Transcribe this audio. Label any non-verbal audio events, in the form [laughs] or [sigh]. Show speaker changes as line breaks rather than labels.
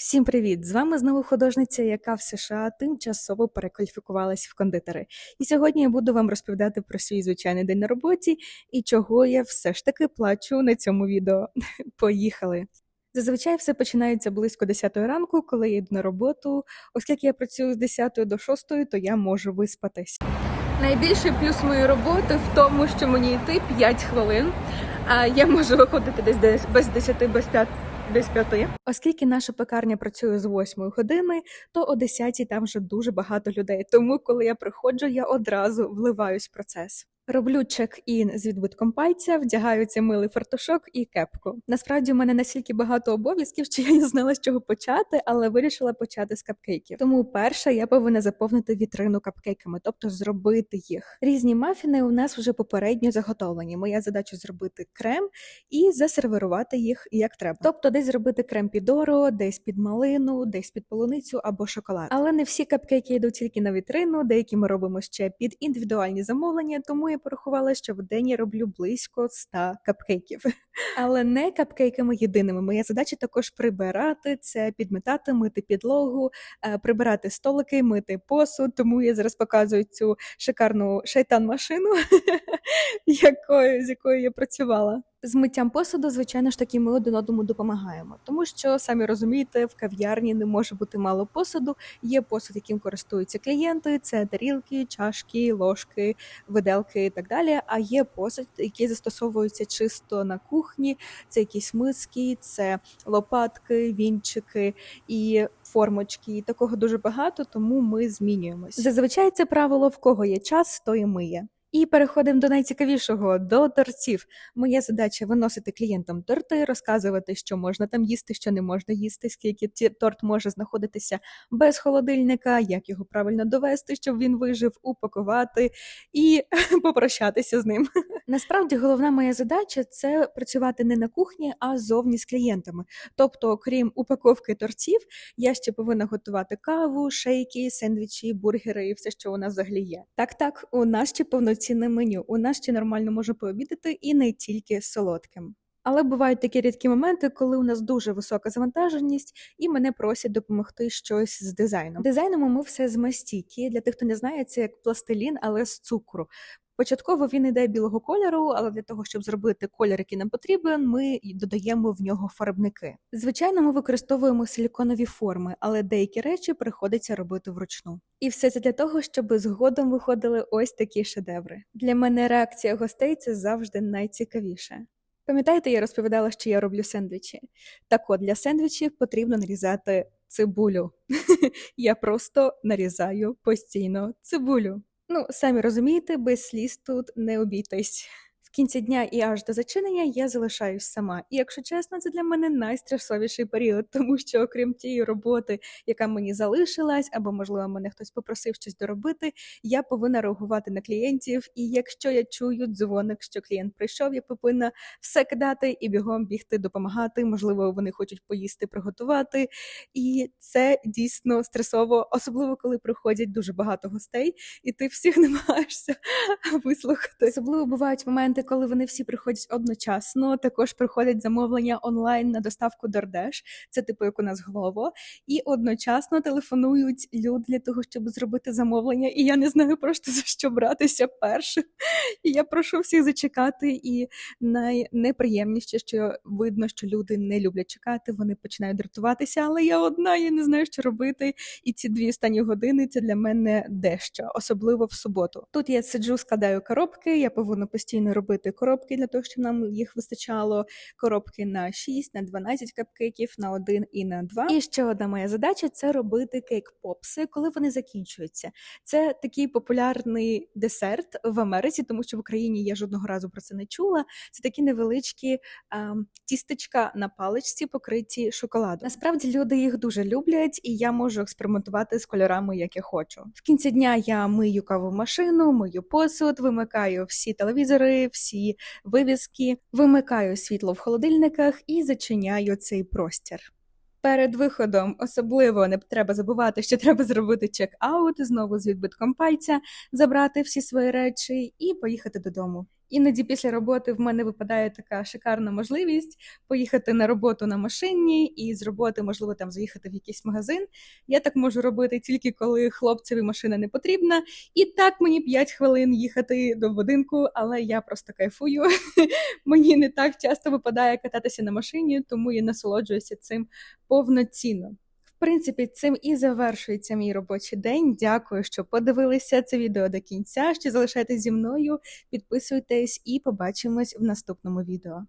Всім привіт! З вами знову художниця, яка в США тимчасово перекваліфікувалась в кондитери. І сьогодні я буду вам розповідати про свій звичайний день на роботі і чого я все ж таки плачу на цьому відео. [laughs] Поїхали! Зазвичай все починається близько 10 ранку, коли я йду на роботу. Оскільки я працюю з 10 до 6, то я можу виспатись. Найбільший плюс моєї роботи в тому, що мені йти 5 хвилин, а я можу виходити десь без 10, без 5 десь п'яти. Оскільки наша пекарня працює з 8 години, то о 10 там вже дуже багато людей. Тому, коли я приходжу, я одразу вливаюсь в процес. Роблю чек-ін з відбитком пальця, вдягаю цей милий фартушок і кепку. Насправді, у мене настільки багато обов'язків, що я не знала, з чого почати, але вирішила почати з капкейків. Тому перше я повинна заповнити вітрину капкейками, тобто зробити їх. Різні мафіни у нас вже попередньо заготовлені. Моя задача зробити крем і засервірувати їх як треба. Тобто, десь зробити крем під оро, десь під малину, десь під полуницю або шоколад. Але не всі капкейки йдуть тільки на вітрину, деякі ми робимо ще під індивідуальні замовлення, тому я порахувала, що в день я роблю близько 100 капкейків. [laughs] Але не капкейками єдиними. Моя задача також прибирати це, підметати, мити підлогу, е, прибирати столики, мити посуд. Тому я зараз показую цю шикарну шайтан-машину, [laughs] з якою я працювала. З миттям посуду, звичайно ж таки, ми один одному допомагаємо, тому що самі розумієте, в кав'ярні не може бути мало посуду. Є посуд, яким користуються клієнти, це тарілки, чашки, ложки, виделки і так далі. А є посуд, який застосовується чисто на кухні. Це якісь миски, це лопатки, вінчики і формочки. І такого дуже багато, тому ми змінюємось. Зазвичай це правило в кого є час, то і миє. І переходимо до найцікавішого до тортів. Моя задача виносити клієнтам торти, розказувати, що можна там їсти, що не можна їсти, скільки торт може знаходитися без холодильника, як його правильно довести, щоб він вижив, упакувати і [laughs] попрощатися з ним. Насправді, головна моя задача це працювати не на кухні, а зовні з клієнтами. Тобто, крім упаковки тортів, я ще повинна готувати каву, шейки, сендвічі, бургери і все, що у нас взагалі є. Так, так, у нас ще повноцінне меню. У нас ще нормально можна пообідати і не тільки солодким. Але бувають такі рідкі моменти, коли у нас дуже висока завантаженість, і мене просять допомогти щось з дизайном. Дизайном ми все з мастіки. Для тих, хто не знає, це як пластилін, але з цукру. Початково він йде білого кольору, але для того, щоб зробити колір, який нам потрібен, ми додаємо в нього фарбники. Звичайно, ми використовуємо силіконові форми, але деякі речі приходиться робити вручну. І все це для того, щоб згодом виходили ось такі шедеври. Для мене реакція гостей це завжди найцікавіше. Пам'ятаєте, я розповідала, що я роблю сендвічі. Так от для сендвічів потрібно нарізати цибулю. [laughs] я просто нарізаю постійно цибулю. Ну, самі розумієте, без сліз тут не обійтись. Кінці дня і аж до зачинення я залишаюсь сама. І якщо чесно, це для мене найстресовіший період, [laughs] тому що окрім тієї роботи, яка мені залишилась, або можливо мене хтось попросив щось доробити, я повинна реагувати на клієнтів. І якщо я чую дзвоник, що клієнт прийшов, я повинна все кидати і бігом бігти, допомагати. Можливо, вони хочуть поїсти, приготувати. І це дійсно стресово, особливо коли приходять дуже багато гостей, і ти всіх [laughs] намагаєшся [laughs] вислухати. Особливо бувають моменти, коли вони всі приходять одночасно. Також приходять замовлення онлайн на доставку DoorDash, це типу як у нас Glovo, і одночасно телефонують люди для того, щоб зробити замовлення. І я не знаю просто за що братися першим. І я прошу всіх зачекати. І найнеприємніше, що видно, що люди не люблять чекати, вони починають дратуватися, але я одна, я не знаю, що робити. І ці дві останні години це для мене дещо, особливо в суботу. Тут я сиджу, складаю коробки. Я повинна постійно робити коробки для того, щоб нам їх вистачало. Коробки на 6, на 12 капкейків, на 1 і на 2. І ще одна моя задача це робити кейк-попси, коли вони закінчуються. Це такий популярний десерт в Америці, тому що в Україні я жодного разу про це не чула. Це такі невеличкі а, тістечка на паличці, покриті шоколадом. Насправді люди їх дуже люблять, і я можу експериментувати з кольорами, як я хочу. В кінці дня я мию каву машину, мию посуд, вимикаю всі телевізори, всі вивіски, вимикаю світло в холодильниках і зачиняю цей простір. Перед виходом особливо не треба забувати, що треба зробити чек-аут знову з відбитком пальця, забрати всі свої речі і поїхати додому. Іноді після роботи в мене випадає така шикарна можливість поїхати на роботу на машині і з роботи, можливо, там заїхати в якийсь магазин. Я так можу робити тільки коли хлопцеві машина не потрібна. І так мені 5 хвилин їхати до будинку, але я просто кайфую. [laughs] Мені не так часто випадає кататися на машині, тому я насолоджуюся цим повноцінно. Принципі, цим і завершується мій робочий день. Дякую, що подивилися це відео до кінця. Ще залишайтесь зі мною, підписуйтесь і побачимось в наступному відео.